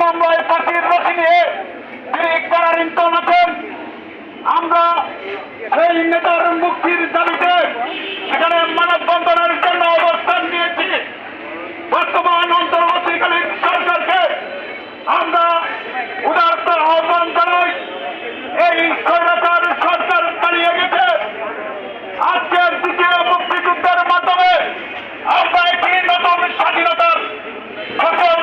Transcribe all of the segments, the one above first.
মামলায় ফাঁসির রশি নিয়ে তিনি কারারিন্তন আছেন আমরা সেই নেতার মুক্তির দাবিতে এখানে মানববন্ধনের জন্য অবস্থান নিয়েছি। বর্তমান অন্তর্বর্তীকালীন সরকারকে আমরা উদারত আহ্বান জানাই। এই স্বৈরাচার সরকার চালিয়ে গেছে। আজকের দ্বিতীয় মুক্তিযুদ্ধের মাধ্যমে আমরা একটি নতুন স্বাধীনতার সফল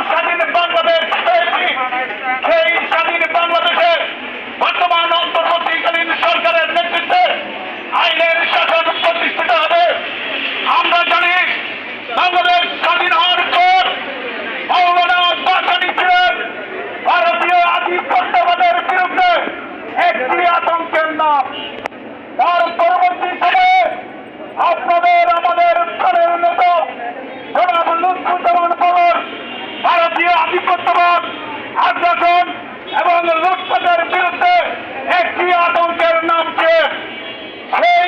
একটি আতঙ্কের নাম ছিল সেই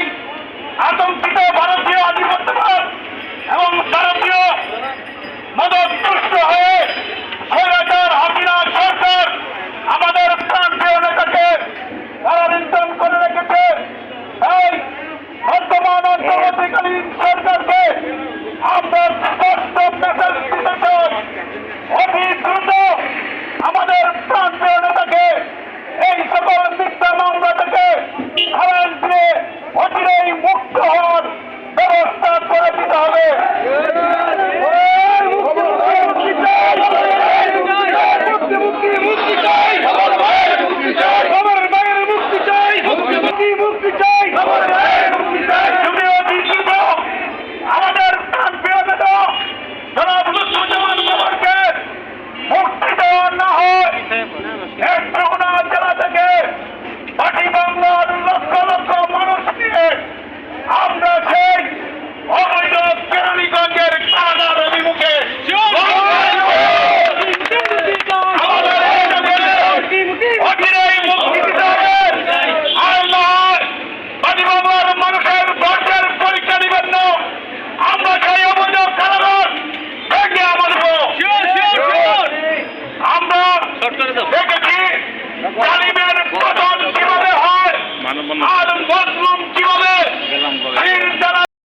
আতঙ্কিত ভারতীয় আধিপত্যবাদ এবং ভারতীয় মদত তুষ্ট হয়ে স্বৈরাচার হাসিনা সরকার আমাদের প্রান্তীয় নেতাকে কারাবন্ধন করে রেখেছে। তাই বর্তমান অন্তর্বর্তীকালীন সরকারকে আমরা স্পষ্ট মেসেজ দিতে চাই।